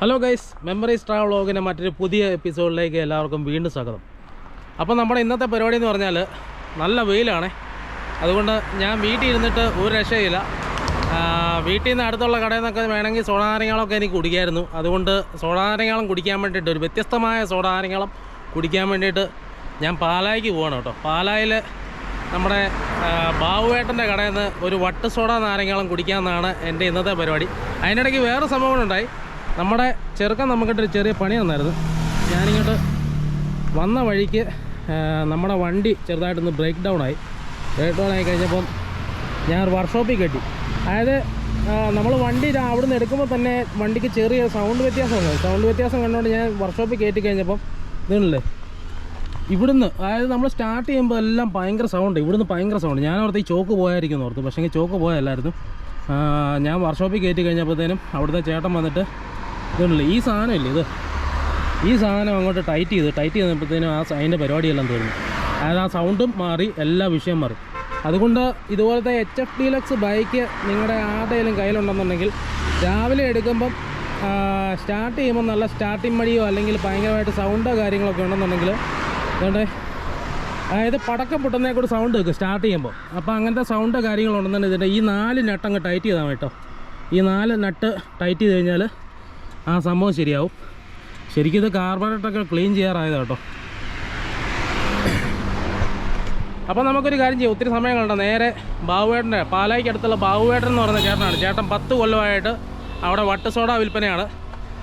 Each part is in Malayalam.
ഹലോ ഗൈസ് മെമ്മറീസ് ട്രാവൽ വ്ളോഗിന്റെ മറ്റൊരു പുതിയ എപ്പിസോഡിലേക്ക് എല്ലാവർക്കും വീണ്ടും സ്വാഗതം. അപ്പോൾ നമ്മുടെ ഇന്നത്തെ പരിപാടി എന്ന് പറഞ്ഞാൽ നല്ല വെയിലാണേ. അതുകൊണ്ട് ഞാൻ വീട്ടിൽ ഇരുന്നിട്ട് ഒരു രക്ഷയില്ല. വീട്ടിൽ നിന്ന് അടുത്തുള്ള കടയിൽ നിന്നൊക്കെ വേണമെങ്കിൽ സോഡാനാരങ്ങളൊക്കെ എനിക്ക് കുടിക്കായിരുന്നു. അതുകൊണ്ട് സോഡാനാരങ്ങളും കുടിക്കാൻ വേണ്ടിയിട്ട് ഒരു വ്യത്യസ്തമായ സോഡാനാരങ്ങളും കുടിക്കാൻ വേണ്ടിയിട്ട് ഞാൻ പാലായിക്ക് പോകണം കേട്ടോ. പാലായിൽ നമ്മുടെ ബാബുവേട്ടന്റെ കടയിൽ നിന്ന് ഒരു വട്ട് സോഡ നാരങ്ങളും കുടിക്കാമെന്നാണ് എന്റെ ഇന്നത്തെ പരിപാടി. അതിനിടയ്ക്ക് വേറെ സംഭവങ്ങളുണ്ടായി നമ്മുടെ ചെറുക്കൻ നമുക്കിട്ടൊരു ചെറിയ പണി തന്നായിരുന്നു. ഞാനിങ്ങോട്ട് വന്ന വഴിക്ക് നമ്മുടെ വണ്ടി ചെറുതായിട്ടൊന്ന് ബ്രേക്ക് ഡൗൺ ആയി. ബ്രേക്ക് ഡൗൺ ആയി കഴിഞ്ഞപ്പം ഞാൻ ഒരു വർക്ക്ഷോപ്പിൽ കെട്ടി. അതായത് നമ്മൾ വണ്ടി അവിടുന്ന് എടുക്കുമ്പോൾ തന്നെ വണ്ടിക്ക് ചെറിയ സൗണ്ട് വ്യത്യാസമുണ്ട്. സൗണ്ട് വ്യത്യാസം കണ്ടുകൊണ്ട് ഞാൻ വർക്ക്ഷോപ്പിൽ കയറ്റി കഴിഞ്ഞപ്പം ഇതുണ്ടല്ലേ? ഇവിടുന്ന് അതായത് നമ്മൾ സ്റ്റാർട്ട് ചെയ്യുമ്പോൾ എല്ലാം ഭയങ്കര സൗണ്ട് ഇവിടുന്ന് ഭയങ്കര സൗണ്ട് ഞാൻ ഓർത്ത് ഈ ചോക്ക് പോയായിരിക്കും ഓർത്തു. പക്ഷേ ചോക്ക് പോയല്ലായിരുന്നു. ഞാൻ വർക്ക്ഷോപ്പിൽ കയറ്റി കഴിഞ്ഞപ്പോഴത്തേനും അവിടുത്തെ ചേട്ടൻ വന്നിട്ട് ഇതുണ്ടല്ലേ ഈ സാധനം ഇല്ലേ ഇത്? ഈ സാധനം അങ്ങോട്ട് ടൈറ്റ് ചെയ്ത് ടൈറ്റ് ചെയ്തപ്പോഴത്തേനും ആ അതിന്റെ പരിപാടിയെല്ലാം തീർന്നു അതായത് ആ സൗണ്ടും മാറി എല്ലാ വിഷയം മാറി. അതുകൊണ്ട് ഇതുപോലത്തെ എച്ച് എഫ് ഡീലക്സ് ബൈക്ക് നിങ്ങളുടെ ആരുടെയും കയ്യിലുണ്ടെന്നുണ്ടെങ്കിൽ രാവിലെ എടുക്കുമ്പം സ്റ്റാർട്ട് ചെയ്യുമ്പോൾ നല്ല സ്റ്റാർട്ടിംഗ് മടിയോ അല്ലെങ്കിൽ ഭയങ്കരമായിട്ട് സൗണ്ടോ കാര്യങ്ങളൊക്കെ ഉണ്ടെന്നുണ്ടെങ്കിൽ അതുകൊണ്ട് അതായത് പടക്കം പൊട്ടുന്നതിനെ കൂടി സൗണ്ട് വെക്കും സ്റ്റാർട്ട് ചെയ്യുമ്പോൾ അപ്പോൾ അങ്ങനത്തെ സൗണ്ടോ കാര്യങ്ങളുണ്ടെന്നുണ്ടെങ്കിൽ ഇതിന്റെ ഈ നാല് നട്ടങ്ങ് ടൈറ്റ് ചെയ്താൽ കേട്ടോ ഈ നാല് നട്ട് ടൈറ്റ് ചെയ്ത് കഴിഞ്ഞാൽ ആ സംഭവം ശരിയാവും. ശരിക്കും ഇത് കാർബണേറ്റൊക്കെ ക്ലീൻ ചെയ്യാറായതാണ് കേട്ടോ. അപ്പോൾ നമുക്കൊരു കാര്യം ചെയ്യാം. ഒത്തിരി സമയം നേരെ ബാബുവേട്ടന്റെ പാലായിക്ക് അടുത്തുള്ള ബാബുവേട്ടൻ എന്ന് പറയുന്ന ചേട്ടനാണ്. ചേട്ടൻ പത്ത് കൊല്ലമായിട്ട് അവിടെ വട്ട് സോഡ വിൽപ്പനയാണ്.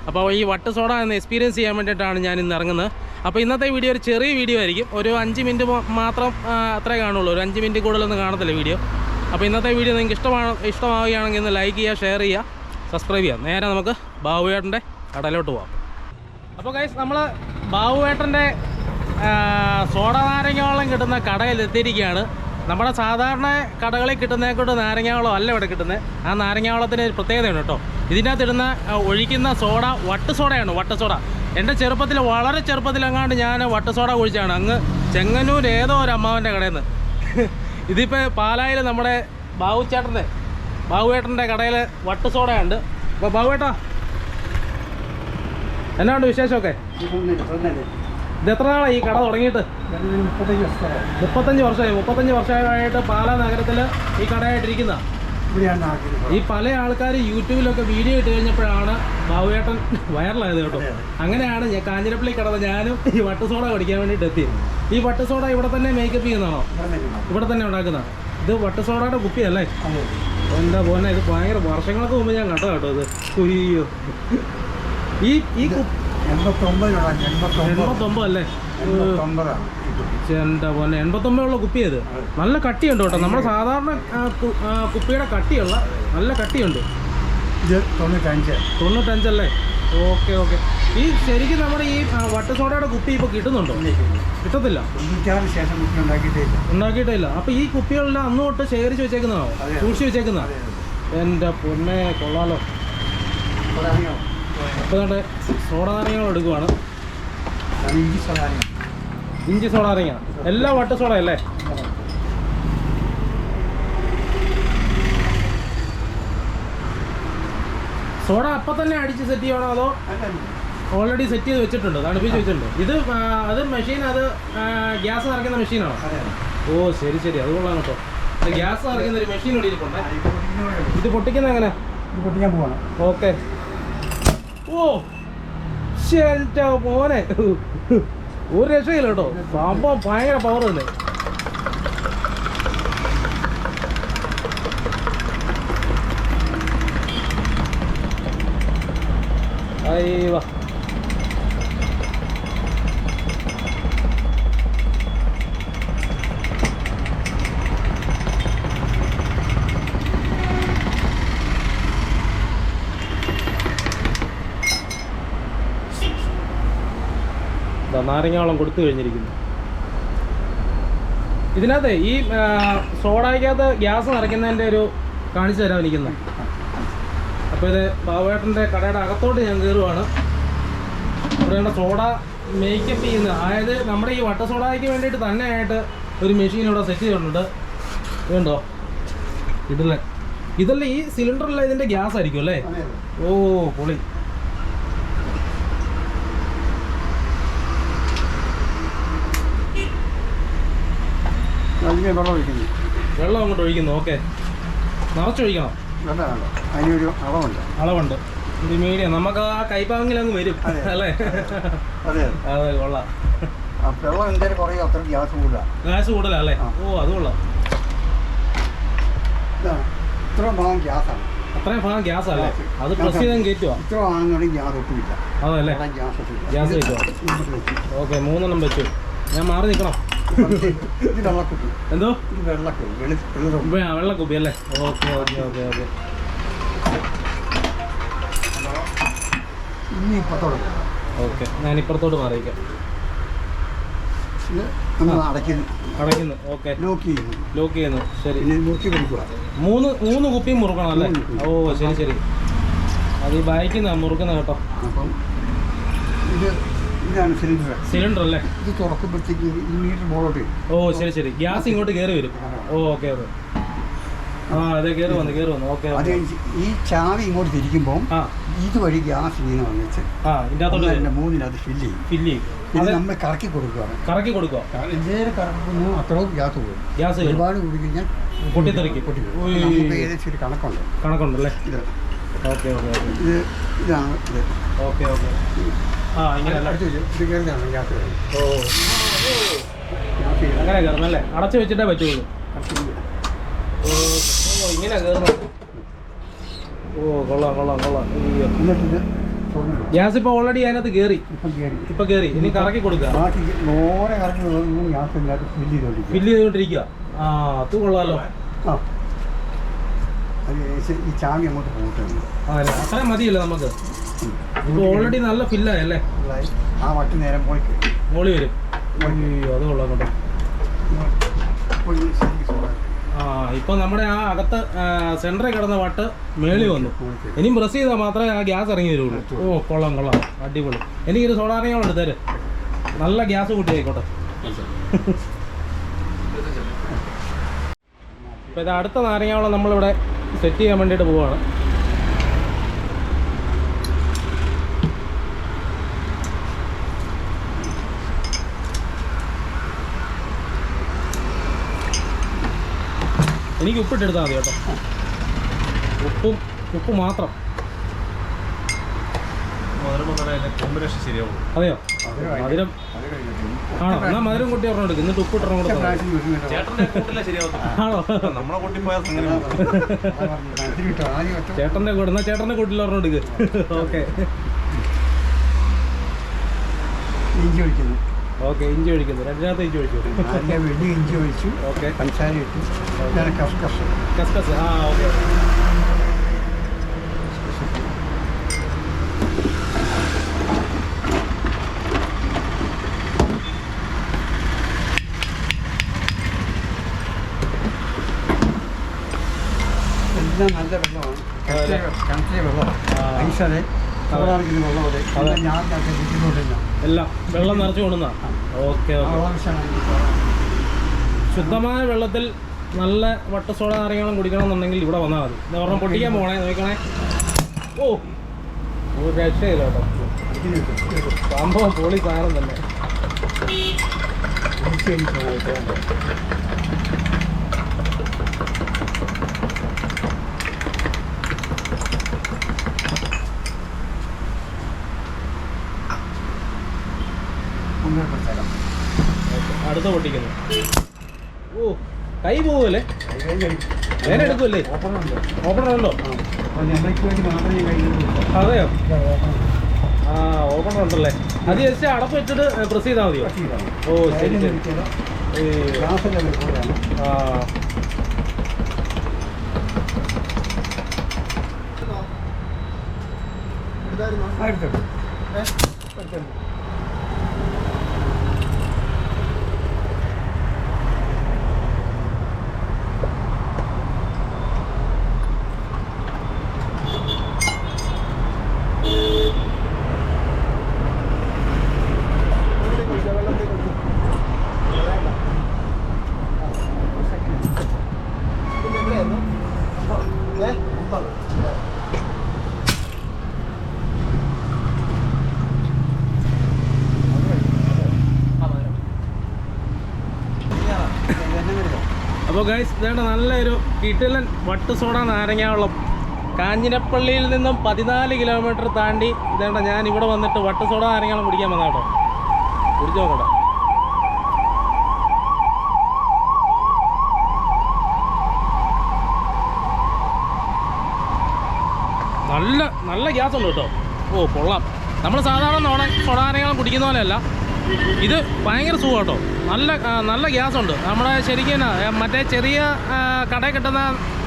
അപ്പോൾ ഈ വട്ട് സോഡ എന്ന് എക്സ്പീരിയൻസ് ചെയ്യാൻ വേണ്ടിയിട്ടാണ് ഞാൻ ഇന്ന് ഇറങ്ങുന്നത്. അപ്പോൾ ഇന്നത്തെ വീഡിയോ ഒരു ചെറിയ വീഡിയോ ആയിരിക്കും. ഒരു അഞ്ച് മിനിറ്റ് മാത്രം അത്രേ കാണുള്ളൂ. ഒരു അഞ്ച് മിനിറ്റ് കൂടുതലൊന്നും കാണത്തില്ല വീഡിയോ അപ്പോൾ ഇന്നത്തെ വീഡിയോ നിങ്ങൾക്ക് ഇഷ്ടമാണ് ഇഷ്ടമാവുകയാണെങ്കിൽ ഒന്ന് ലൈക്ക് ചെയ്യുക ഷെയർ ചെയ്യുക സബ്സ്ക്രൈബ് ചെയ്യുക. നേരെ നമുക്ക് ബാബുവേട്ടന്റെ കടയിലോട്ട് പോകാം അപ്പോൾ കൈസ് നമ്മൾ ബാബുവേട്ടന്റെ സോഡ നാരങ്ങ വെള്ളം കിട്ടുന്ന കടയിൽ എത്തിയിരിക്കുകയാണ് നമ്മുടെ സാധാരണ കടകളിൽ കിട്ടുന്നതിനെക്കൊണ്ട് നാരങ്ങ വെള്ളം അല്ല ഇവിടെ കിട്ടുന്നത്. ആ നാരങ്ങാവളത്തിന് ഒരു പ്രത്യേകതയുണ്ട് കേട്ടോ. ഇതിനകത്ത് ഇടുന്ന ഒഴിക്കുന്ന സോഡ വട്ട് സോഡയാണ് വട്ട് സോഡ. എന്റെ ചെറുപ്പത്തിൽ വളരെ ചെറുപ്പത്തിലെങ്ങാണ്ട് ഞാൻ വട്ട് സോഡ കുഴിച്ചാണ്. അങ്ങ് ചെങ്ങന്നൂർ ഏതോ ഒരു അമ്മാവന്റെ കടയിൽ നിന്ന്. ഇതിപ്പോൾ പാലായിൽ നമ്മുടെ ബാബുച്ചേട്ടന്റെ ബാബുവേട്ടന്റെ കടയിൽ വട്ട് സോഡയുണ്ട്. അപ്പോൾ ബാബുവേട്ടാ എന്നാണ്ട് വിശേഷമൊക്കെ? ഇത് എത്ര നാളായി ഈ കട തുടങ്ങിയിട്ട്? മുപ്പത്തഞ്ച് വർഷമായി. മുപ്പത്തഞ്ച് വർഷമായിട്ട് പാലാ നഗരത്തിൽ ഈ കടയായിട്ടിരിക്കുന്ന? ഈ പല ആൾക്കാർ യൂട്യൂബിലൊക്കെ വീഡിയോ ഇട്ട് കഴിഞ്ഞപ്പോഴാണ് ബാബുവേട്ടൻ വൈറലായത് കേട്ടോ. അങ്ങനെയാണ് ഞാൻ കാഞ്ഞിരപ്പള്ളി കടന്ന് ഞാനും ഈ വട്ടുസോഡ കുടിക്കാൻ വേണ്ടിയിട്ട് എത്തിയത്. ഈ വട്ടുസോഡ ഇവിടെ തന്നെ മേക്കപ്പ് ചെയ്യുന്നതാണോ? ഇവിടെ തന്നെ ഉണ്ടാക്കുന്ന ഇത് വട്ടസോഡയുടെ കുപ്പി അല്ലേ എന്താ പോന്നെ ഇത് ഭയങ്കര വർഷങ്ങൾക്ക് മുമ്പ് ഞാൻ കണ്ടോ കേട്ടോ ഇത്. കുയ്യോ ഈ ഈ കുപ്പി എൺപത്തൊമ്പത് അല്ലേ പോലെ എൺപത്തൊമ്പതുള്ള ഏത് നല്ല കട്ടിയുണ്ട് കേട്ടോ. നമ്മുടെ സാധാരണ കുപ്പിയുടെ കട്ടിയുള്ള നല്ല കട്ടിയുണ്ട്. തൊണ്ണൂറ്റഞ്ചല്ലേ? Okay okay. ഈ ശരിക്കും നമ്മുടെ ഈ വട്ടസോഡയുടെ കുപ്പി ഇപ്പോൾ കിട്ടുന്നുണ്ടോ? കിട്ടത്തില്ല? ശേഷം ഉണ്ടാക്കിയിട്ടില്ല. ഉണ്ടാക്കിയിട്ടില്ല. അപ്പോൾ ഈ കുപ്പികളെല്ലാം അന്ന് തൊട്ട് ശേഖരിച്ച് വെച്ചേക്കുന്നതാണോ. സൂക്ഷിച്ച് വെച്ചേക്കുന്ന എന്റെ പൊന്നെ കൊള്ളാലോ. അപ്പോൾ നമ്മുടെ സോഡ നാരങ്ങൾ എടുക്കുവാണ്. ഇഞ്ചി സലാനി ഇഞ്ചി എല്ലാ വട്ട സോഡ അല്ലേ? സോഡ അപ്പൊ തന്നെ അടിച്ച് സെറ്റ് ചെയ്യണോ അതോ ഓൾറെഡി സെറ്റ് ചെയ്ത് വെച്ചിട്ടുണ്ട്? തണുപ്പിച്ച് വെച്ചിട്ടുണ്ട്. ഇത് അത് മെഷീൻ അത് ഗ്യാസ് നിറയ്ക്കുന്ന മെഷീനാണോ ഓ ശരി ശരി. അത് കൊള്ളാം കേട്ടോ. ഗ്യാസ് നിറയ്ക്കുന്ന ഒരു മെഷീൻ ഇവിടെ ഇത് പൊട്ടിക്കുന്ന എങ്ങനെ? ഇത് പൊട്ടിക്കാൻ പോവാണ്. ഓക്കെ ഓ മോനെ. ഒരു രക്ഷയില്ല കേട്ടോ സംഭവം ഭയങ്കര പവർ തന്നെ അയ്യോ നാരങ്ങാവളം കൊടുത്തു കഴിഞ്ഞിരിക്കുന്നു. ഇതിനകത്ത് ഈ സോഡയ്ക്കകത്ത് ഗ്യാസ് നിറയ്ക്കുന്നതിന്റെ ഒരു കാണിച്ചു തരാൻ എനിക്കുന്ന. അപ്പോൾ ഇത് ബാബുവേട്ടന്റെ കടയുടെ അകത്തോട്ട് ഞാൻ കയറുവാണ് ഇവിടെയാണ് സോഡ മേക്കപ്പ് ചെയ്യുന്നത് അതായത് നമ്മുടെ ഈ വട്ട സോഡയ്ക്ക് വേണ്ടിയിട്ട് തന്നെയായിട്ട് ഒരു മെഷീൻ ഇവിടെ സെറ്റ് ചെയ്തിട്ടുണ്ട്. ഇതുണ്ടോ? ഇടല. ഇതല്ല ഈ സിലിണ്ടറിലെ ഇതിന്റെ ഗ്യാസ് ആയിരിക്കും അല്ലേ ഓ പൊളി. വെള്ളം ഒഴിക്കുന്നു. വെള്ളം അങ്ങോട്ട് ഒഴിക്കുന്നു ഓക്കെ നിറച്ചൊഴിക്കണം വേണ്ട വേണ്ട. അതിനൊരു അളവുണ്ട്. അളവുണ്ട്. ഇത് മീഡിയം നമുക്ക് ആ കൈപ്പാങ്ങിൽ അങ്ങ് വരും അല്ലേ? അതെ അതെ. കൊള്ളാം. വെള്ളം എന്തായാലും കുറയും. അത്ര ഗ്യാസ് കൂടുതല. ഗ്യാസ് ഓ അത് കൊള്ളാം. ഭാഗം ഗ്യാസാണ് അത്രയും ഭാഗം ഗ്യാസ് അല്ലേ? അത് പ്രസ് ചെയ്താൽ കയറ്റുവാ ഇത്ര ആണെന്നുണ്ടെങ്കിൽ ഗ്യാസ് ഒട്ടുമില്ല. അതല്ലേ ഗ്യാസ് ഗ്യാസ് വെച്ച്. ഓക്കെ മൂന്നെണ്ണം വെച്ചു. ഞാൻ മാറി നിൽക്കണം. വെള്ളക്കുപ്പി. എന്തോ? വെള്ളക്കുപ്പി. വെള്ളക്കുപ്പി. അല്ലേ? Okay okay okay okay. ഇനി ഓക്കെ ഞാൻ ഇപ്പുറത്തോട്ട് മാറിയിക്കാം. അടയ്ക്കുന്നു. ഓക്കെ. ലോക്ക് ചെയ്യുന്നു. ലോക്ക് ചെയ്യുന്നു ശരി. മൂന്ന് മൂന്ന് കുപ്പി മുറുക്കണം അല്ലേ? ഓ ശരി ശരി. അത് ഈ ബാക്കിന്നാ മുറുക്കുന്ന കേട്ടോ. അപ്പം ഇത് ഇതാണ് സിലിണ്ടർ. സിലിണ്ടർ അല്ലേ? ഇത് തുറക്കുമ്പോഴത്തേക്ക് ഈ മീറ്റർ മുകളോട്ട് ഓ ശരി ശരി. ഗ്യാസ് ഇങ്ങോട്ട് കയറി വരും. ഓ ഓക്കെ ഓക്കെ. ആ അതെ കയറി വന്നു കയറി വന്നു. ഓക്കെ അത് കഴിഞ്ഞ് ഈ ചാവി ഇങ്ങോട്ട് തിരിക്കുമ്പോൾ ആ. ഇതുവഴി ഗ്യാസ് ഇങ്ങനെ വന്നിട്ട് ആ ഇതിനകത്തോട്ട് ഒന്നല്ല മൂന്നിനകത്ത് ഫില്ല് ചെയ്യും. ഫില്ല് ചെയ്യും. ഇത് നമ്മൾ കറക്കി കൊടുക്കുകയാണ് കറക്കി കൊടുക്കുക എന്തേലും കറക്കുന്നു അത്രയും ഗ്യാസ് പോകും. ഗ്യാസ് കയറും ഒരുപാട് കൂടി കഴിഞ്ഞാൽ പൊട്ടിത്തെറിക്കും. പൊട്ടിക്കും ഉയ്യ്. നമുക്ക് ഏകദേശം ഒരു കണക്കുണ്ട്. കണക്കുണ്ടല്ലേ? ഇത്. Okay okay okay. ഇത് ഇതാണ് ഇത്. Okay okay. അങ്ങനെ കയറുന്നല്ലേ അടച്ചു വെച്ചിട്ടേ പറ്റുള്ളൂ. ഇങ്ങനെ ഓ കൊള്ളാം കൊള്ളാം കൊള്ളാം. ഗ്യാസ് ഇപ്പൊ ഓൾറെഡി അതിനകത്ത് കേറി. ഇപ്പം കേറി. ഇനി കറക്കി കൊടുക്കുക. ഫില്ല് ആ അത് കൊള്ളാലോ. ഈ ചാവി അങ്ങോട്ട് പോകട്ടെ. അത്രയും മതിയല്ലോ നമുക്ക്. ഓൾറെഡി നല്ല ഫില്ലായല്ലേ ആ മറ്റു നേരം പോയി മോളി വരും. അത് കൊള്ളാം കേട്ടോ ആ ഇപ്പൊ നമ്മുടെ ആ അകത്ത് സെന്ററിൽ കിടന്ന വട്ട് മേളി വന്നു. ഇനി ഇനിയും പ്രസ് ചെയ്താൽ മാത്രമേ ആ ഗ്യാസ് ഇറങ്ങി വരുള്ളൂ. ഓ കൊള്ളാം കൊള്ളാം. അടിപൊളി. എനിക്കൊരു കൊണ്ട് എടുത്തേര് നല്ല ഗ്യാസ് കൂട്ടി ആയിക്കോട്ടെ ഇപ്പൊ ഇത് അടുത്ത നാരങ്ങാവളം നമ്മളിവിടെ സെറ്റ് ചെയ്യാൻ വേണ്ടിയിട്ട് പോവാണ്. എനിക്ക് ഉപ്പിട്ടെടുത്താൽ മതി കേട്ടോ. ഉപ്പും ഉപ്പ് മാത്രം. അതെയോ? മധുരം ആണോ? എന്നാ മധുരം കൂട്ടി ഒരെണ്ണം എടുക്കും. എന്നിട്ട് ഉപ്പ് ചേട്ടന്റെ ആണോ? ചേട്ടന്റെ കൂടെ എന്നാ ചേട്ടന്റെ കൂട്ടിൽ ഒരെണ്ണം എടുക്ക്. ഓക്കെ. ഇഞ്ചി ഒഴിക്കുന്നു. ഓക്കെ ഇഞ്ചി ഒഴിക്കുന്നു. രണ്ടിനകത്ത് ഇഞ്ചി ഒഴിച്ചു നല്ല വലിയ ഇഞ്ചി ഒഴിച്ചു. ഓക്കെ പഞ്ചസാര ഇട്ടു. ഞാൻ കസ്കസ്. കസ്കസ്. ആ ഓക്കെ എല്ലാം നല്ല വെള്ളമാണ്? കിണറ്റിലെ വെള്ളമാണ്. ഐസതെ സോളാറിക്കുന്ന വെള്ളം അതെ. അതെ. ഞാൻ കിട്ടുന്നുണ്ടില്ല എല്ലാം വെള്ളം നിറച്ചു കൊണ്ടുവന്ന. ഓക്കെ ശുദ്ധമായ വെള്ളത്തിൽ നല്ല വട്ടസോഡ നാരങ്ങളും കുടിക്കണം എന്നുണ്ടെങ്കിൽ ഇവിടെ വന്നാൽ മതി. എന്താ പറഞ്ഞാൽ പൊട്ടിക്കാൻ പോകണേ നോക്കണേ. ഓ ഒരു രക്ഷയില്ല കേട്ടോ. സംഭവം പൊളി സാധനം തന്നെ. അടുത്ത പൊട്ടിക്കുന്നു. ഓ കൈ പോവല്ലേ? വേറെ എടുക്കുമല്ലേ ഓപ്പണർ ഉണ്ടോ അതെയോ? ആ ഓപ്പൺ ഉണ്ടല്ലേ അത് ജസ്റ്റ് അടപ്പ് വെച്ചിട്ട് പ്രസ് ചെയ്താൽ മതിയോ? ഓ ശരി ശരി. ഏ, ക്ലാസ്സിലെ പോലെയാണ് അപ്പോൾ ഗൈസ് ഇതേണ്ട നല്ലൊരു കിട്ടിലൻ വട്ട് സോഡ കാഞ്ഞിരപ്പള്ളിയിൽ നിന്നും പതിനാല് കിലോമീറ്റർ താണ്ടി ഇതേണ്ട ഞാൻ ഇവിടെ വന്നിട്ട് വട്ട് സോഡ കുടിക്കാൻ വന്നാട്ടോ. കുടിച്ചു നോക്കട്ടെ. നല്ല ഗ്യാസ് ഉണ്ട് കേട്ടോ. ഓ കൊള്ളാം. നമ്മൾ സാധാരണ നോണ സൊടാനകളും കുടിക്കുന്ന പോലെയല്ല. ഇത് ഭയങ്കര സുഖം കേട്ടോ. നല്ല നല്ല ഗ്യാസ് ഉണ്ട്. നമ്മുടെ ശരിക്കും മറ്റേ ചെറിയ കടയിൽ കിട്ടുന്ന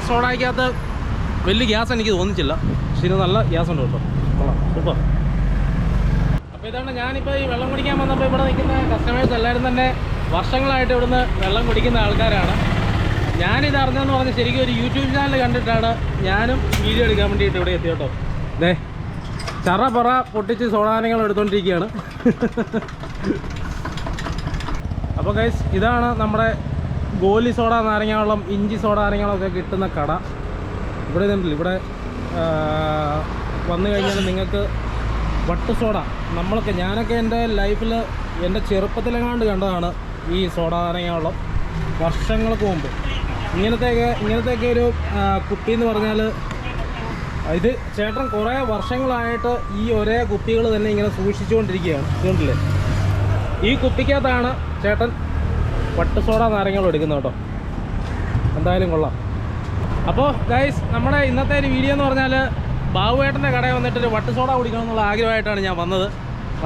സോഡയ്ക്കകത്ത് വലിയ ഗ്യാസ് എനിക്ക് തോന്നിച്ചില്ല. ഇത് നല്ല ഗ്യാസ് ഉണ്ട് കേട്ടോ. കൊള്ളാം. സൂപ്പർ. അപ്പോൾ ഇതാണ് ഞാനിപ്പോൾ ഈ വെള്ളം കുടിക്കാൻ വന്നപ്പോൾ ഇവിടെ നിൽക്കുന്ന കസ്റ്റമേഴ്സ് എല്ലാവരും തന്നെ വർഷങ്ങളായിട്ട് ഇവിടുന്ന് വെള്ളം കുടിക്കുന്ന ആൾക്കാരാണ്. ഞാനിത് അറിഞ്ഞതെന്ന് പറഞ്ഞാൽ ശരിക്കും ഒരു യൂട്യൂബ് ചാനൽ കണ്ടിട്ടാണ് ഞാനും വീഡിയോ എടുക്കാൻ വേണ്ടിയിട്ട് ഇവിടെ എത്തി കേട്ടോ. ദേ ചറ പറ പൊട്ടിച്ച് സോളാനങ്ങൾ എടുത്തോണ്ടിരിക്കുകയാണ് അപ്പോൾ ഗൈസ് ഇതാണ് നമ്മുടെ ഗോലി സോഡ നാരങ്ങ വെള്ളം ഇഞ്ചി സോഡ നാരങ്ങ കിട്ടുന്ന കട. ഇവിടെ ഇതുണ്ടല്ലോ ഇവിടെ വന്നു കഴിഞ്ഞാൽ നിങ്ങൾക്ക് വട്ട് സോഡ. നമ്മളൊക്കെ ഞാനൊക്കെ എന്റെ ലൈഫിൽ എന്റെ ചെറുപ്പത്തിലെങ്ങാണ്ട് കണ്ടതാണ് ഈ സോഡ നാരങ്ങ വെള്ളം വർഷങ്ങൾക്ക് മുമ്പ്. ഇങ്ങനത്തെയൊക്കെ ഇങ്ങനത്തെയൊക്കെ ഒരു കുട്ടി എന്ന് പറഞ്ഞാൽ ഇത് ചേട്ടൻ കുറേ വർഷങ്ങളായിട്ട് ഈ ഒരേ കുപ്പികൾ തന്നെ ഇങ്ങനെ സൂക്ഷിച്ചുകൊണ്ടിരിക്കുകയാണ്. ഇതുകൊണ്ടില്ലേ ഈ കുപ്പിക്കകത്താണ് ചേട്ടൻ പട്ട് സോഡ നാരങ്ങൾ എടുക്കുന്നത് കേട്ടോ. എന്തായാലും കൊള്ളാം. അപ്പോൾ ഗൈസ് നമ്മുടെ ഇന്നത്തെ ഒരു വീഡിയോ എന്ന് പറഞ്ഞാൽ ബാബുവേട്ടന്റെ കടയിൽ വന്നിട്ട് ഒരു വട്ട് സോഡ കുടിക്കണം എന്നുള്ള ആഗ്രഹമായിട്ടാണ് ഞാൻ വന്നത്.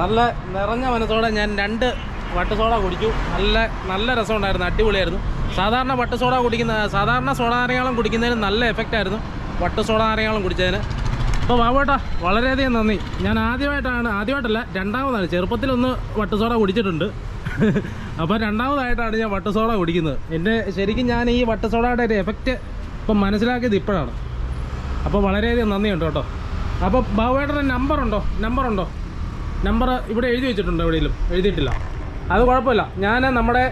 നല്ല നിറഞ്ഞ മനസ്സോടെ ഞാൻ രണ്ട് വട്ട് സോഡ കുടിച്ചു. നല്ല നല്ല രസമുണ്ടായിരുന്നു. അടിപൊളിയായിരുന്നു. സാധാരണ വട്ട് സോഡ കുടിക്കുന്ന സാധാരണ സോഡ നാരങ്ങളും കുടിക്കുന്നതിന് നല്ല എഫക്റ്റ് ആയിരുന്നു. വട്ട് സോഡ നാരങ്ങളും കുടിച്ചതിന്. അപ്പോൾ ബാബുവേട്ടാ വളരെയധികം നന്ദി. ഞാൻ ആദ്യമായിട്ടാണ് ആദ്യമായിട്ടല്ല രണ്ടാമതാണ്. ചെറുപ്പത്തിലൊന്ന് വട്ട് സോഡ കുടിച്ചിട്ടുണ്ട്. അപ്പോൾ രണ്ടാമതായിട്ടാണ് ഞാൻ വട്ട് സോഡ കുടിക്കുന്നത്. എന്റെ ശരിക്കും ഞാൻ ഈ വട്ട് സോഡയുടെ ഒരു എഫക്റ്റ് ഇപ്പം മനസ്സിലാക്കിയത് ഇപ്പോഴാണ്. അപ്പോൾ വളരെയധികം നന്ദിയുണ്ട് കേട്ടോ. അപ്പോൾ ബാബുവേട്ടന്റെ നമ്പറുണ്ടോ നമ്പറുണ്ടോ നമ്പർ ഇവിടെ എഴുതി വെച്ചിട്ടുണ്ട് എവിടെയെങ്കിലും? എഴുതിയിട്ടില്ല. അത് കുഴപ്പമില്ല. ഞാൻ നമ്മുടെ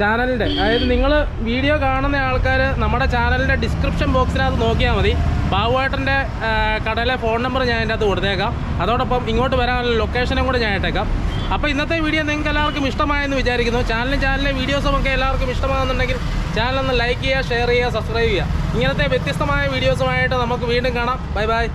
ചാനലിന്റെ അതായത് നിങ്ങൾ വീഡിയോ കാണുന്ന ആൾക്കാർ നമ്മുടെ ചാനലിന്റെ ഡിസ്ക്രിപ്ഷൻ ബോക്സിനകത്ത് നോക്കിയാൽ മതി. ബാബുവേട്ടന്റെ കടയിലെ ഫോൺ നമ്പർ ഞാൻ അതിന്റെ അകത്ത് കൊടുത്തേക്കാം. അതോടൊപ്പം ഇങ്ങോട്ട് വരാനുള്ള ലൊക്കേഷനും കൂടെ ഞാൻ ഇട്ടേക്കാം. അപ്പോൾ ഇന്നത്തെ വീഡിയോ നിങ്ങൾക്ക് എല്ലാവർക്കും ഇഷ്ടമായെന്ന് വിചാരിക്കുന്നു. ചാനലും ചാനലിലെ വീഡിയോസും ഒക്കെ എല്ലാവർക്കും ഇഷ്ടമാകുന്നുണ്ടെങ്കിൽ ചാനലൊന്ന് ലൈക്ക് ചെയ്യുക ഷെയർ ചെയ്യുക സബ്സ്ക്രൈബ് ചെയ്യുക. ഇങ്ങനത്തെ വ്യത്യസ്തമായ വീഡിയോസുമായിട്ട് നമുക്ക് വീണ്ടും കാണാം. Bye bye.